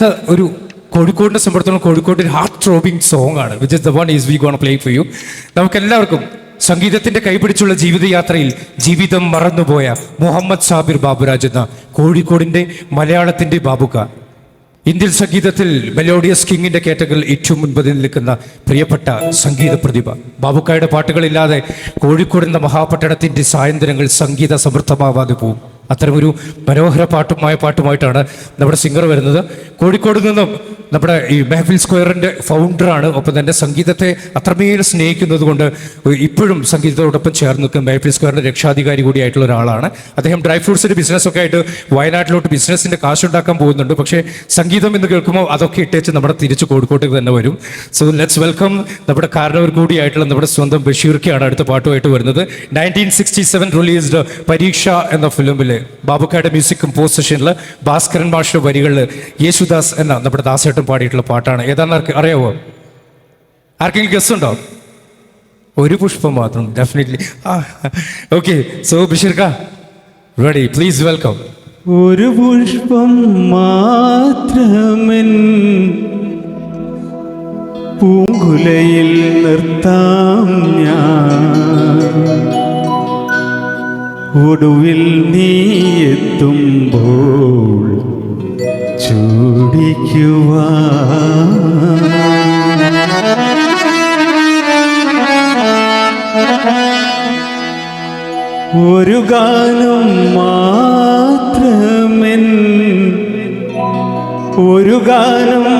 ഇത് ഒരു കോഴിക്കോടിനെ സംബന്ധിച്ചിടത്തോളം കോഴിക്കോടിന്റെ ഹാർട്ട് ട്രോബിങ് സോങ് ആണ് which is the one is we gonna play for you നമുക്ക് എല്ലാവർക്കും സംഗീതത്തിന്റെ കൈപിടിച്ചുള്ള ജീവിതയാത്രയിൽ ജീവിതം മറന്നുപോയ മുഹമ്മദ് സാബിർ ബാബുരാജ് എന്ന കോഴിക്കോടിന്റെ മലയാളത്തിന്റെ ബാബുക്ക. ഇന്ത്യൻ സംഗീതത്തിൽ മെലോഡിയസ് കിങ്ങിന്റെ കാറ്റഗറിയിൽ ഏറ്റവും മുൻപതിൽ നിൽക്കുന്ന പ്രിയപ്പെട്ട സംഗീത പ്രതിഭ. ബാബുക്കായുടെ പാട്ടുകളില്ലാതെ കോഴിക്കോട് എന്ന മഹാപട്ടണത്തിന്റെ സായന്ത്രങ്ങൾ സംഗീത സമൃദ്ധമാവാതെ പോകും അത്തരമൊരു മനോഹര പാട്ടുമായ പാട്ടുമായിട്ടാണ് നമ്മുടെ സിംഗർ വരുന്നത്. കോഴിക്കോട് നിന്നും നമ്മുടെ ഈ മെഹഫിൽ സ്ക്വയറിന്റെ ഫൗണ്ടറാണ് ഒപ്പം തന്നെ സംഗീതത്തെ അത്രമേൽ സ്നേഹിക്കുന്നത് കൊണ്ട് ഇപ്പോഴും സംഗീതത്തോടൊപ്പം ചേർന്ന് നിൽക്കുന്ന മെഹഫിൽ സ്ക്വയറിന്റെ രക്ഷാധികാരി കൂടിയായിട്ടുള്ള ഒരാളാണ്. അദ്ദേഹം ഡ്രൈ ഫ്രൂട്ട്സിന്റെ ബിസിനസ്സൊക്കെ ആയിട്ട് വയനാട്ടിലോട്ട് ബിസിനസ്സിന്റെ കാശുണ്ടാക്കാൻ പോകുന്നുണ്ട്. പക്ഷേ സംഗീതം എന്ന് കേൾക്കുമ്പോൾ അതൊക്കെ ഇട്ടേച്ച് നമ്മുടെ തിരിച്ച് കോഴിക്കോട്ടേക്ക് തന്നെ വരും. സോ ലെറ്റ്സ് വെൽക്കം നമ്മുടെ കാരണവർ കൂടിയായിട്ടുള്ള നമ്മുടെ സ്വന്തം ബഷീർക്കാണ് അടുത്ത പാട്ടുമായിട്ട് വരുന്നത്. നയന്റീൻ സിക്സ്റ്റി സെവൻ റിലീസ്ഡ് പരീക്ഷ എന്ന ഫിലിമിൽ ബാബുക്കായുടെ മ്യൂസിക് സെഷനിൽ ഭാസ്കരൻ മാഷിന്റെ വരികളിൽ യേശുദാസ് എന്ന നമ്മുടെ ദാസേട്ടൻ പാടിയിട്ടുള്ള പാട്ടാണ്. ഏതാണെന്ന് ആർക്ക് അറിയാവോ? ആർക്കെങ്കിലും ഗസ് ഉണ്ടോ? ഒരു പുഷ്പം മാത്രം ഡെഫിനറ്റ്ലി ഓക്കെ സോ ബഷീർക്ക റെഡി പ്ലീസ് വെൽക്കം ഒരു പുഷ്പം മാത്രമൻ പൂങ്കുലയിൽ നിർത്താം ഞാൻ. ഒടുവിൽ നീ എത്തുമ്പോൾ ചൂടിക്കുവാൻ. ഒരു ഗാനം മാത്രമെൻ. ഒരു ഗാനം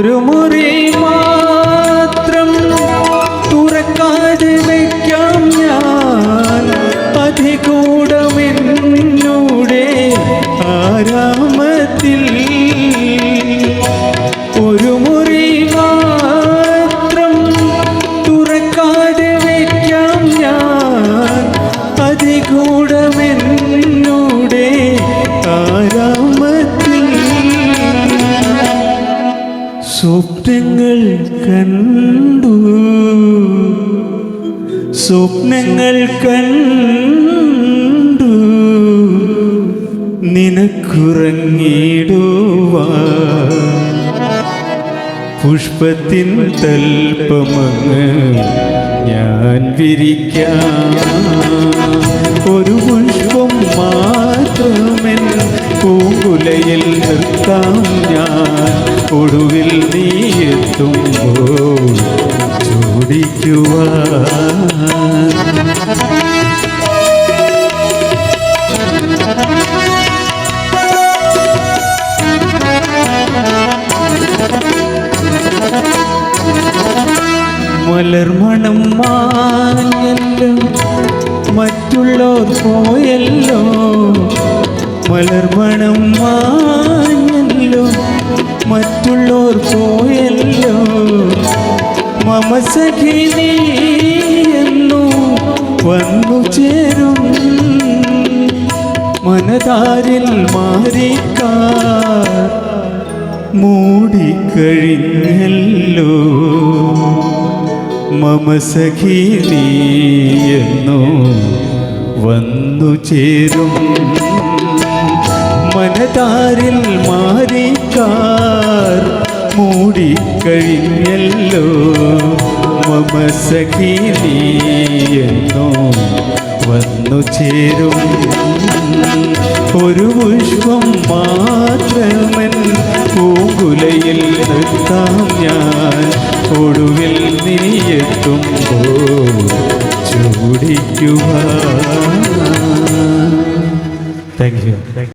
ഒരു മുറി മാത്രം തുറക്കാതെ വയ്ക്കാം ഞാൻ. അധികൂടമെന്നൂടെ സ്വപ്നങ്ങൾ കണ്ടു. സ്വപ്നങ്ങൾ കണ്ടു. നിനക്കുറങ്ങിടുവ പുഷ്പത്തിൻ തൽപ്പമങ്ങ് ഞാൻ വിരിക്കാം. ഒരു പുഷ്പം മാത്രമെൻ പൂങ്കുലയിൽ നിർത്താം ഞാൻ. ഒടുവിൽ നീ എത്തുമ്പോൾ ചൂടിക്കുവാൻ മലർമണം മാഞ്ഞല്ലോ മറ്റുള്ളോർ പോയല്ലോ. മലർമണം മാഞ്ഞല്ലോ മറ്റുള്ളോർ പോയല്ലോ. മമ സഖി നീ എന്നു വന്നു ചേരും. മനതാരിൽ മാറിക്കാർ മൂടിക്കഴിഞ്ഞല്ലോ മമ സഖി നീ എന്നോ വന്നു ചേരും. മനതാരിൽ മാറിക്കാർ മൂടിക്കഴിഞ്ഞല്ലോ. മമ സഖി എന്നോ വന്നു ചേരും. ഒരു പുഷ്പം മാത്രമൻ പൂങ്കുലയിൽ നിർത്താം ഞാൻ.